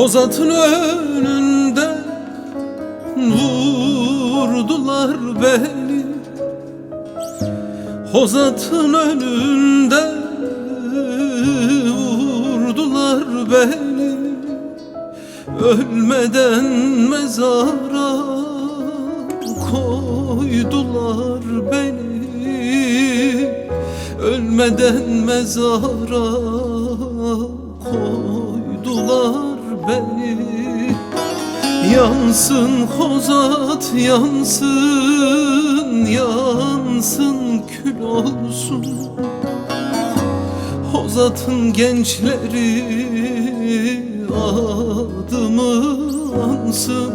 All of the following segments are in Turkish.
O zatın önünde vurdular beni. O zatın önünde vurdular beni. Ölmeden mezara koydular beni. Ölmeden mezara koydular beni. Yansın hozat yansın Yansın kül olsun. Hozat'ın gençleri adımı ansın.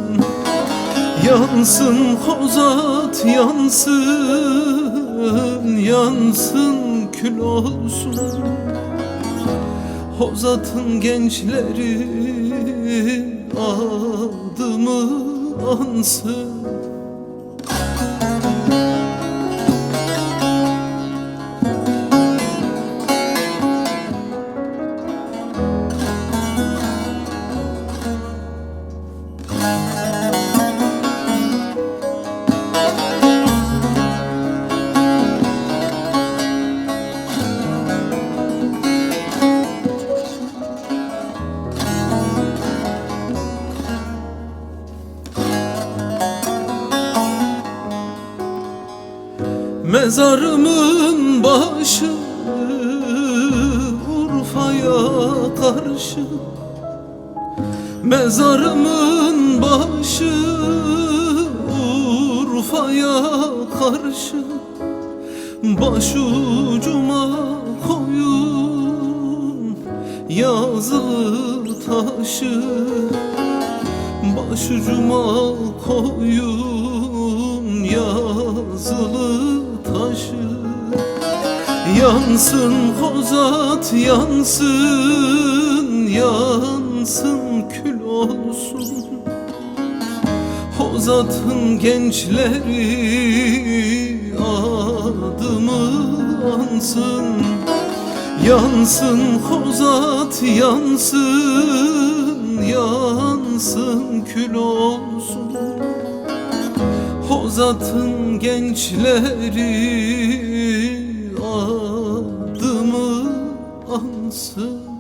Yansın Hozat yansın Yansın kül olsun. Hozat'ın gençleri ansın Mezarımın başı Urfa'ya karşı. Mezarımın başı Urfa'ya karşı. Başucuma koyun Yazılı taşı. Başucuma koyun yazılı taşı Yansın hozat yansın Yansın kül olsun. Hozat'ın gençleri adımı ansın. Yansın Hozat yansın Yansın kül olsun Hozat'ın gençleri adımı ansın